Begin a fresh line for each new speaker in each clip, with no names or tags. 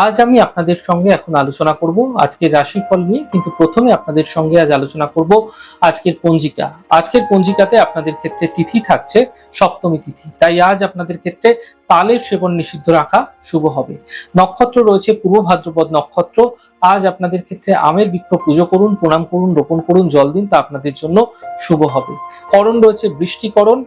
আজ আমি আপনাদের সঙ্গে এখন আলোচনা করব আজকের রাশিফল নিয়ে, কিন্তু প্রথমে আপনাদের সঙ্গে আজ আলোচনা করব আজকের পঞ্জিকা। আজকের পঞ্জিকাতে আপনাদের ক্ষেত্রে তিথি থাকছে, সপ্তমী তিথি। তাই আজ আপনাদের ক্ষেত্রে তালের সেবন নিষিদ্ধ রাখা শুভ হবে। নক্ষত্র রয়েছে পূর্ব ভাদ্রপদ নক্ষত্র। আজ আপনাদের ক্ষেত্রে আমের বৃক্ষ পুজো করুন, প্রণাম করুন, রোপণ করুন, জল দিন, তা আপনাদের জন্য শুভ হবে। করণ রয়েছে বৃষ্টিকরণ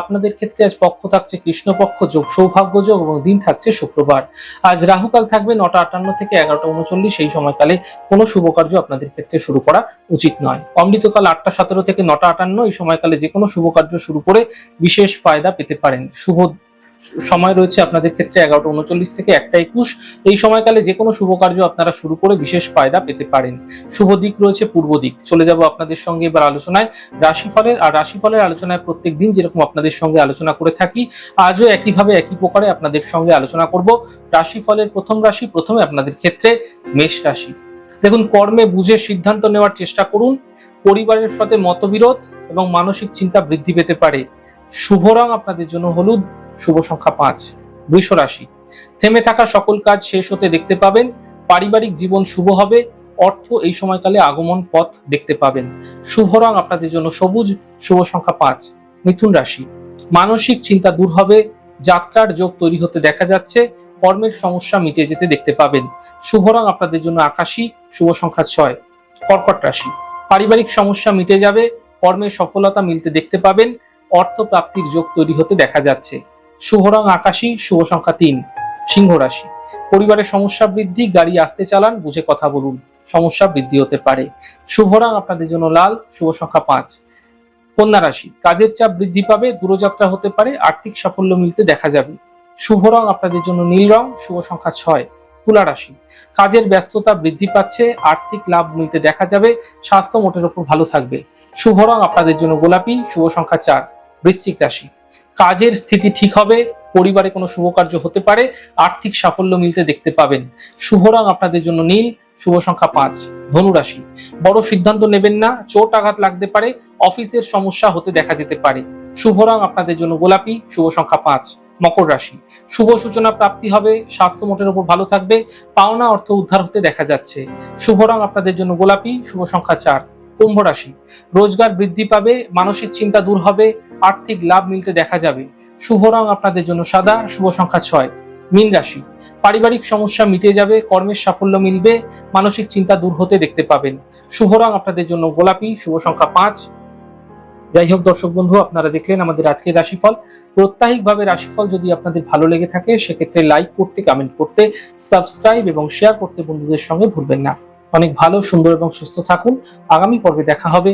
আপনাদের ক্ষেত্রে আজ পক্ষ থাকছে কৃষ্ণপক্ষ, যোগ সৌভাগ্য যোগ এবং দিন থাকছে শুক্রবার। আজ রাহুকাল থাকবে নটা আটান্ন থেকে এগারোটা উনচল্লিশ। সেই সময়কালে কোনো শুভ কার্য আপনাদের ক্ষেত্রে শুরু করা উচিত নয়। অমৃতকাল আটটা সতেরো থেকে নটা আটান্ন। এই সময়কালে যে কোনো শুভ কার্য শুরু করে বিশেষ ফায়দা পেতে পারেন। শুভ সময় রয়েছে আপনাদের ক্ষেত্রে এগারোটা উনচল্লিশ থেকে একটা একুশ। এই সময়কালে যে কোনো শুভ কার্য আপনারা শুরু করে বিশেষ ফায়দা পেতে পারেন। শুভ দিক রয়েছে পূর্ব দিক। চলে যাব আপনাদের সঙ্গে এবার আলোচনায়। রাশিফলের, আর রাশিফলের আলোচনায় প্রত্যেক দিন যেরকম আপনাদের সঙ্গে আলোচনা করে থাকি, আজও একইভাবে একই প্রকারে আপনাদের সঙ্গে আলোচনা করব। রাশিফলের প্রথম রাশি প্রথমে আপনাদের ক্ষেত্রে মেষ রাশি। দেখুন, কর্মে বুঝে সিদ্ধান্ত নেওয়ার চেষ্টা করুন। পরিবারের সাথে মতবিরোধ এবং মানসিক চিন্তা বৃদ্ধি পেতে পারে। শুভ রং আপনাদের জন্য হলুদ। শুভ সংখ্যা পাঁচ বৃষ রাশি থেমে থাকা সকল কাজ শেষ হতে দেখতে পাবেন। পারিবারিক জীবন শুভ হবে। অর্থ এই সময়কালে আগমন পথ দেখতে পাবেন। শুভ রং আপনাদের জন্য সবুজ, শুভ সংখ্যা পাঁচ, মিথুন রাশি। মানসিক চিন্তা দূর হবে। যাত্রার যোগ তৈরি হতে দেখা যাচ্ছে। কর্মের সমস্যা মিটে যেতে দেখতে পাবেন। শুভ রং আপনাদের জন্য আকাশী, শুভ সংখ্যা ছয়, কর্কট রাশি। পারিবারিক সমস্যা মিটে যাবে। কর্মের সফলতা মিলতে দেখতে পাবেন। অর্থ প্রাপ্তির যোগ তৈরি হতে দেখা যাচ্ছে। শুভ রং আকাশী শুভ সংখ্যা তিন সিংহ রাশি পরিবারের সমস্যা বৃদ্ধি, গাড়ি আসতে চালান, বুঝে কথা বলুন, সমস্যা বৃদ্ধি হতে পারে। শুভ রং আপনাদের জন্য লাল শুভ সংখ্যা পাঁচ। কন্যা রাশি, কাজের চাপ বৃদ্ধি পাবে, দূরযাত্রা হতে পারে, আর্থিক সাফল্য মিলতে দেখা যাবে। শুভ রং আপনাদের জন্য নীল রং শুভ সংখ্যা ছয়। তুলা রাশি, কাজের ব্যস্ততা বৃদ্ধি পাচ্ছে, আর্থিক লাভ মিলতে দেখা যাবে, স্বাস্থ্য মোটের উপর ভালো থাকবে। শুভ রং আপনাদের জন্য গোলাপি শুভ সংখ্যা চার। বৃশ্চিক রাশি কাজের স্থিতি ঠিক হবে, পরিবারে কোনো শুভ কার্য হতে পারে, আর্থিক সাফল্য মিলতে দেখতে পাবেন। শুভ রং আপনাদের জন্য নীল, শুভ সংখ্যা পাঁচ, ধনুরাশি। বড় সিদ্ধান্ত নেবেন না, চোট আঘাত লাগতে পারে, অফিসের সমস্যা হতে দেখা যেতে পারে। শুভ রং আপনাদের জন্য গোলাপি, শুভ সংখ্যা পাঁচ, মকর রাশি। শুভ সূচনা প্রাপ্তি হবে, স্বাস্থ্য মোটের উপর ভালো থাকবে, পাওনা অর্থ উদ্ধার হতে দেখা যাচ্ছে। শুভ রং আপনাদের জন্য গোলাপি, শুভ সংখ্যা চার কুম্ভ রাশি। রোজগার বৃদ্ধি পাবে, মানসিক চিন্তা দূর হবে, আর্থিক লাভ মিলতে দেখা যাবে। শুভ রং আপনাদের জন্য সাদা, শুভ সংখ্যা ছয়। মীন রাশি। পারিবারিক সমস্যা মিটে যাবে, কর্মের সাফল্য মিলবে, মানসিক চিন্তা দূর হতে দেখতে পাবেন। শুভ রং আপনাদের জন্য গোলাপি, শুভ সংখ্যা পাঁচ। যাই হোক দর্শক বন্ধু, আপনারা দেখলেন আমাদের আজকের রাশিফল। প্রত্যাহিকভাবে রাশিফল যদি আপনাদের ভালো লেগে থাকে, সেক্ষেত্রে লাইক করতে কমেন্ট করতে সাবস্ক্রাইব এবং শেয়ার করতে বন্ধুদের সঙ্গে ভুলবেন না। অনেক ভালো সুন্দর এবং সুস্থ থাকুন। আগামী পর্বে দেখা হবে।